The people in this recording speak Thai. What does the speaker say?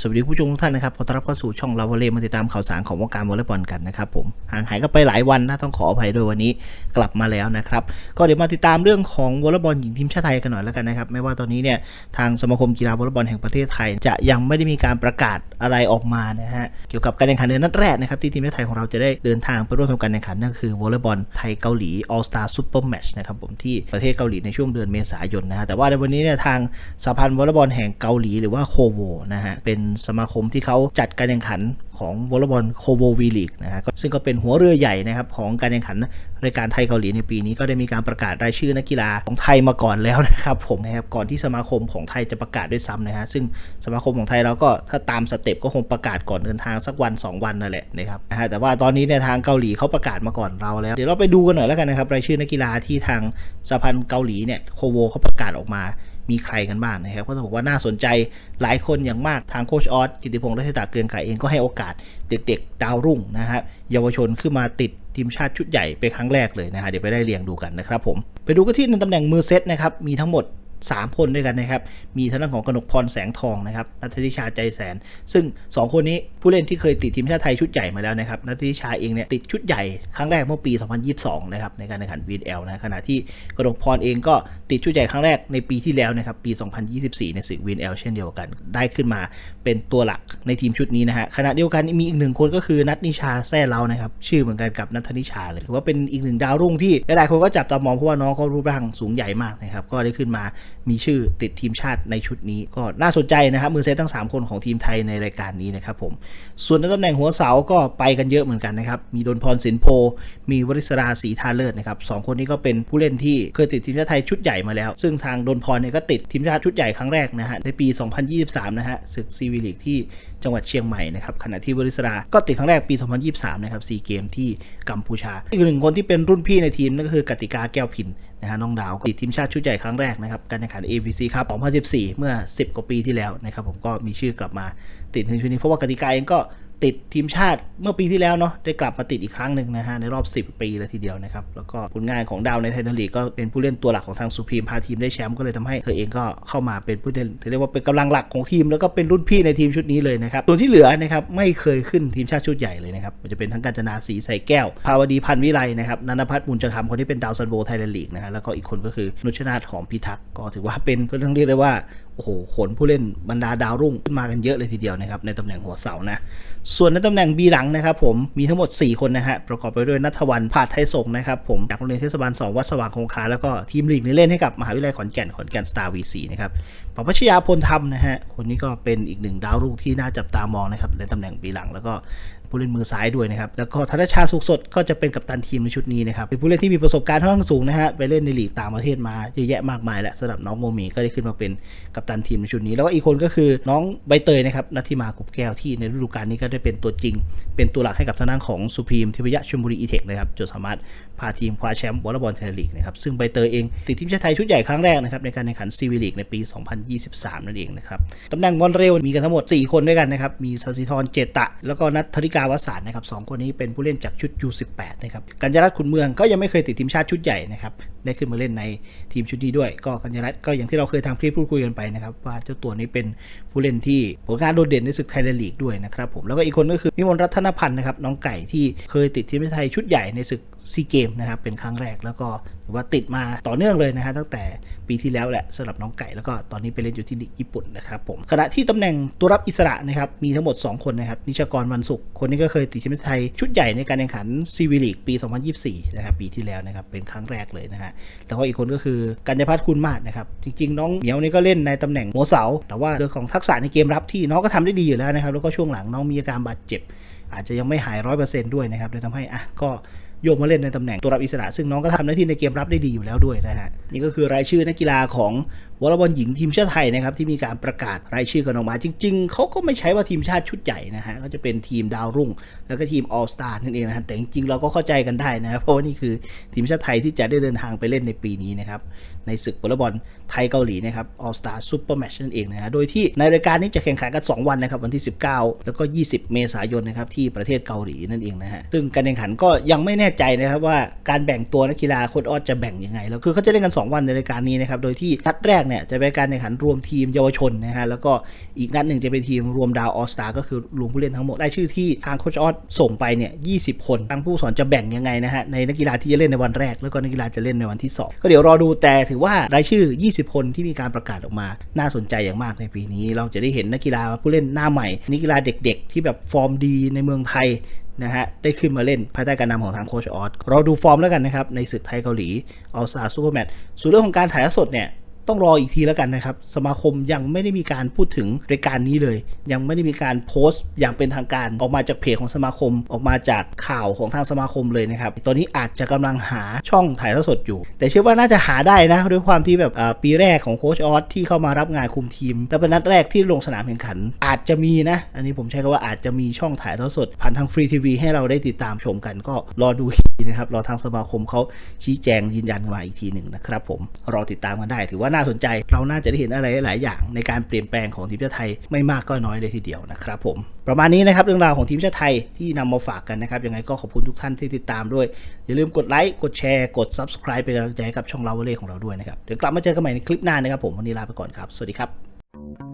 สวัสดีผู้ชมทุกท่านนะครับขอต้อนรับเข้าสู่ช่องเราวอลเลย์มาติดตามข่าวสารของวงการวอลเลย์บอลกันนะครับผมห่างหายกันไปหลายวันนะต้องขออภัยด้วยวันนี้กลับมาแล้วนะครับ ก็เดี๋ยวมาติดตามเรื่องของวอลเลย์บอลหญิงทีมชาติไทยกันหน่อยแล้วกันนะครับ ไม่ว่าตอนนี้เนี่ยทางสมาคมกีฬาวอลเลย์บอลแห่งประเทศไทย จะยังไม่ได้มีการประกาศอะไรออกมานะฮะเกี่ยวกับการแข่งขันในนัดแรกนะครับที่ทีมชาติไทยของเราจะได้เดินทางไปร่วมทำการแข่งขันนั่นคือวอลเลย์บอลไทยเกาหลี All Star Super Match นะครับผมที่ประเทศเกาหลีในช่วงเดือนเมษายนนะฮะแต่ว่าในวันนี้เนี่ยทางสหพันธ์วอลเลย์บอลแห่งเกาหลี หรือว่าโคโวนะฮะเป็นสมาคมที่เขาจัดการแข่งขันของวอลเลย์บอลโคโววีลีกนะฮะก็ซึ่งก็เป็นหัวเรือใหญ่นะครับของการแข่งขันรายการไทยเกาหลีในปีนี้ก็ได้มีการประกาศรายชื่อนักกีฬาของไทยมาก่อนแล้วนะครับผมนะครับก่อนที่สมาคมของไทยจะประกาศด้วยซ้ำนะฮะซึ่งสมาคมของไทยเราก็ถ้าตามสเต็ปก็คงประกาศก่อนเดินทางสักวัน 2 วันนั่นแหละนะครับนะฮะแต่ว่าตอนนี้เนี่ยทางเกาหลีเขาประกาศมาก่อนเราแล้วเดี๋ยวเราไปดูกันหน่อยแล้วกันนะครับรายชื่อนักกีฬาที่ทางสหพันธ์เกาหลีเนี่ยโคโวเขาประกาศออกมา มีใครกันบ้างนะครับก็ต้องบอกว่าน่าสนใจหลายคนอย่างมากทางโคชออสกิติพงศ์รัชตาเกืองไก่เองก็ให้โอกาสเด็กๆ ดาวรุ่งนะครับเยาวชนขึ้นมาติดทีมชาติชุดใหญ่เป็นครั้งแรกเลยนะฮะเดี๋ยวไปได้เรียงดูกันนะครับผมไปดูกันที่ในตำแหน่งมือเซตนะครับมีทั้งหมด 3 คนด้วยกันนะครับ มีทางด้านของกนกพรแสงทองนะครับนัทธิชาใจแสน ซึ่ง 2 คนนี้ผู้เล่นที่เคยติดทีมชาติไทยชุดใหญ่มาแล้วนะครับนัทธิชาเองเนี่ยติดชุดใหญ่ครั้งแรกเมื่อปี 2022 นะครับในการแข่งขัน VL นะขณะที่กนกพรเองก็ติดชุดใหญ่ครั้งแรกในปีที่แล้วนะครับปี 2024 ในศึก VL เช่นเดียวกัน ได้ขึ้นมาเป็นตัวหลักในทีมชุดนี้นะฮะขณะเดียวกันมีอีกหนึ่งคนก็คือนัทนิชาแซ่เล้านะครับชื่อเหมือนกันกับนัทนิชาเลยถือว่าเป็นอีกหนึ่งดาวรุ่งที่หลายๆคนก็จับตามองเพราะว่าน้องเขารูปร่างสูงใหญ่มากนะครับก็ได้ขึ้นมามีชื่อติดทีมชาติในชุดนี้ ก็น่าสนใจนะครับ มือเซตทั้ง 3 คนของทีมไทยในรายการนี้นะครับผม ส่วนในตำแหน่งหัวเสาก็ไปกันเยอะเหมือนกันนะครับ มีดนพรสินโพ มีวริศราศรีทาเลิศนะครับสองคนนี้ก็เป็นผู้เล่นที่เคยติดทีมชาติไทยชุดใหญ่มาแล้ว ซึ่งทางดนพรเนี่ยก็ติดทีมชาติชุดใหญ่ครั้งแรกนะฮะในปี 2023 นะฮะศึกซีวีลีกที่จังหวัดเชียงใหม่นะครับขณะที่วริศราก็ติดครั้งแรกปี 2023 นะครับซีเกมที่กัมพูชา อีกหนึ่งคนที่เป็นรุ่นพี่ในทีมนั่นก็คือกติกาแก้วพินนะฮะน้องดาวติดทีมชาติชุดใหญ่ครั้งแรกนะครับการแข่งขัน AVC ครับ 2014 เมื่อ 10 กว่าปีที่แล้วนะครับผมก็มีชื่อกลับมาติดในชุดนี้เพราะว่ากติกาเองก็ ติดทีมชาติเมื่อปีที่แล้วเนาะได้กลับมาติดอีกครั้งหนึ่งนะฮะในรอบ 10 ปีเลยทีเดียวนะครับ แล้วก็ผลงานของดาวในไทยลีกก็เป็นผู้เล่นตัวหลักของทางสุพีมพาทีมได้แชมป์ก็เลยทำให้เธอเองก็เข้ามาเป็นผู้เล่นเรียกว่าเป็นกำลังหลักของทีม แล้วก็เป็นรุ่นพี่ในทีมชุดนี้เลยนะครับส่วนที่เหลือนะครับไม่เคยขึ้นทีมชาติชุดใหญ่เลยนะครับมันจะเป็นทั้งการจนาศีใส่แก้ว ภาวดีพันวิไลนะครับนันพัฒน์มุนจะทำคนที่เป็นดาวซันโบไทยแลนด์ลีกนะฮะแล้วก็อีกคนก็คือนุชนาธของพิทักษ์ก็ถือว่าเป็นก็ต้องเรียกได้ว่าโอ้โหขนผู้เล่นบรรดาดาวรุ่งขึ้นมากันเยอะเลยทีเดียวนะครับในตำแหน่งหัวเสานะ ส่วนในตำแหน่งบีหลังนะครับผมมีทั้งหมด 4 คนนะฮะประกอบไปด้วยนัทวันผาดไทยสงนะครับผมจากโรงเรียนเทศบาล 2 วัดสว่างคงคา แล้วก็ทีมลีกในเล่นให้กับมหาวิทยาลัยขอนแก่นขอนแก่นสตาร์วีซีนะครับปพัชยาพลธรรมนะฮะคนนี้ก็เป็นอีกหนึ่งดาวรุ่งที่น่าจับตามองนะครับในตำแหน่งบีหลังแล้วก็ ผู้เล่นมือซ้ายด้วยนะครับ แล้วก็ธนชาสุขสดก็จะเป็นกัปตันทีมในชุดนี้นะครับ เป็นผู้เล่นที่มีประสบการณ์ค่อนข้างสูงนะฮะ ไปเล่นในลีกต่างประเทศมาเยอะแยะมากมายแหละสำหรับน้องโมมีก็ได้ขึ้นมาเป็นกัปตันทีมในชุดนี้ แล้วก็อีกคนก็คือน้องใบเตยนะครับนัทธิมากุบแก้วที่ในฤดูกาลนี้ก็ได้เป็นตัวจริง เป็นตัวหลักให้กับทางด้านของสุพรีมทิพยะชลบุรีอีเทคนะครับจนสามารถพาทีมคว้าแชมป์วอลเลย์บอลไทยลีกนะครับซึ่งใบเตยเองติดทีมชาติไทยชุดใหญ่ครั้งแรกนะครับในการแข่งขันซีวีลีกในปี 2023 นั่นเองนะครับตำแหน่งบอลเร็วมีกันทั้งหมด 4 คนด้วยกันนะครับมีสศิธรเจตะ แล้วก็นัทธริกาาวสานนะครับสองคนนี้เป็นผู้เล่นจากชุด U18 นะครับกัญญรัตน์ขุนเมืองก็ยังไม่เคยติดทีมชาติชุดใหญ่นะครับได้ขึ้นมาเล่นในทีมชุดนี้ด้วย ก็กัญญรัตน์ก็อย่างที่เราเคยทำคลิปพูดคุยกันไปนะครับว่าเจ้าตัวนี้เป็นผู้เล่นที่ผลงานโดดเด่นในศึกไทยลีกด้วยนะครับผมแล้วก็อีกคนก็คือมิมลรัตนพันธ์นะครับน้องไก่ที่เคยติดทีมชาติไทยชุดใหญ่ในศึกซีเกมนะครับเป็นครั้งแรกแล้วก็ถือว่าติดมาต่อเนื่องเลยนะฮะตั้งแต่ปีที่แล้วแหละสำหรับน้องไก่แล้วก็ตอนนี้ไปเล่นอยู่ที่ลีกญี่ปุ่นนะครับผมขณะที่ตำแหน่งตัวรับอิสระนะครับมีทั้งหมด 2 คนนะครับนิชกรวันศุกร์คนนี้ก็เคยติดทีมชาติไทยชุดใหญ่ในการแข่งขันซีวีลีกปี 2024 นะครับปีที่แล้วนะครับเป็นครั้งแรกเลยนะฮะแล้วก็อีกคนก็คือกัญญาพัฒน์คุณมาศนะครับจริงๆ น้องเหมียวนี่ก็เล่นในตำแหน่งหัวเสา แต่ว่าเรื่องของทักษะในเกมรับที่น้องก็ทำได้ดีอยู่แล้วนะครับแล้วก็ช่วงหลังน้องมีอาการบาดเจ็บ อาจจะยังไม่หายร้อยเปอร์เซ็นต์ด้วยนะครับเลยทำให้อะก็โยกมาเล่นในตำแหน่งตัวรับอิสระ ซึ่งน้องก็ทำหน้าที่ในเกมรับได้ดีอยู่แล้วด้วยนะฮะนี่ก็คือรายชื่อนักกีฬาของ วอลเลย์บอลหญิงทีมชาติไทยนะครับที่มีการประกาศรายชื่อกันออกมา จริง ๆเขาก็ไม่ใช้ว่าทีมชาติชุดใหญ่นะฮะก็จะเป็นทีมดาวรุ่ง แล้วก็ทีมออลสตาร์นั่นเองนะฮะแต่จริงๆเราก็เข้าใจกันได้นะครับเพราะว่านี่คือทีมชาติไทยที่จะได้เดินทางไปเล่นในปีนี้นะครับในศึกวอลเลย์บอลไทยเกาหลีนะครับออลสตาร์ซูเปอร์แมชนั่นเองนะฮะโดยที่ในรายการนี้จะแข่งขันกัน 2 วันนะครับวันที่ 19 แล้วก็ 20 เมษายนนะครับที่ประเทศเกาหลีนั่นเองนะฮะซึ่งการแข่งขันก็ยังไม่แน่ใจนะครับว่าการแบ่งตัวนักกีฬาโค้ชออสจะแบ่งยังไงแล้วคือเขาจะเล่นกัน 2 วันในรายการนี้นะครับโดยที่นัดแรกเนี่ยจะเป็นการแข่งขันรวมทีมเยาวชนนะฮะแล้วก็อีกนัดหนึ่งจะเป็นทีมรวมดาวออสตาก็คือรวมผู้เล่นทั้งหมดได้ชื่อที่ทางโคชออสส่งไปเนี่ย20คนทางผู้สอนจะแบ่งยังไงนะฮะในนักกีฬาที่จะเล่นในวันแรก แล้วก็นักกีฬาจะเล่นในวันที่ 2 ก็เดี๋ยวรอดูแต่ถือว่ารายชื่อ 20 คนที่มีการประกาศออกมา น่าสนใจอย่างมากในปีนี้ เราจะได้เห็นนักกีฬาผู้เล่นหน้าใหม่นักกีฬาเด็ก ๆ ที่แบบฟอร์มดีในเมืองไทยนะฮะได้ขึ้นมาเล่นภายใต้การนำของทางโคชออสเราดูฟอร์มแล้วกันนะครับในศึกไทยเกาหลีออสตาซูเปอร์แมตช์ส่วนเรื่องของการถ่ายทอดสดเนี่ย ต้องรออีกทีแล้วกันนะครับ สมาคมยังไม่ได้มีการพูดถึงรายการนี้เลย ยังไม่ได้มีการโพสต์อย่างเป็นทางการ ออกมาจากเพจของสมาคมออกมาจากข่าวของทางสมาคมเลยนะครับตอนนี้อาจจะกำลังหาช่องถ่ายทอดสดอยู่ แต่เชื่อว่าน่าจะหาได้นะด้วยความที่แบบปีแรกของโคชออสที่เข้ามารับงานคุมทีม และเป็นนัดแรกที่ลงสนามแข่งขัน อาจจะมีนะ อันนี้ผมใช้คำว่าอาจจะมีช่องถ่ายทอดสดผ่านทางฟรีทีวีให้เราได้ติดตามชมกันก็รอดูอี นะครับรอทางสมาคมเขาชี้แจงยืนยันมาอีกทีหนึ่งนะครับผมรอติดตามกันได้ ถือว่าน่าสนใจเราน่าจะได้เห็นอะไรหลายอย่าง ในการเปลี่ยนแปลงของทีมชาติไทยไม่มากก็น้อยเลยทีเดียวนะครับผมประมาณนี้นะครับเรื่องราวของทีมชาติไทยที่นำมาฝากกันนะครับยังไงก็ขอบคุณทุกท่านที่ติดตามด้วย อย่าลืมกดไลค์กดแชร์กด subscribe เป็นกำลังใจให้กับช่องเราเล่ของเราด้วยนะครับเดี๋ยวกลับมาเจอกันใหม่ในคลิปหน้านะครับผมวันนี้ลาไปก่อนครับสวัสดีครับ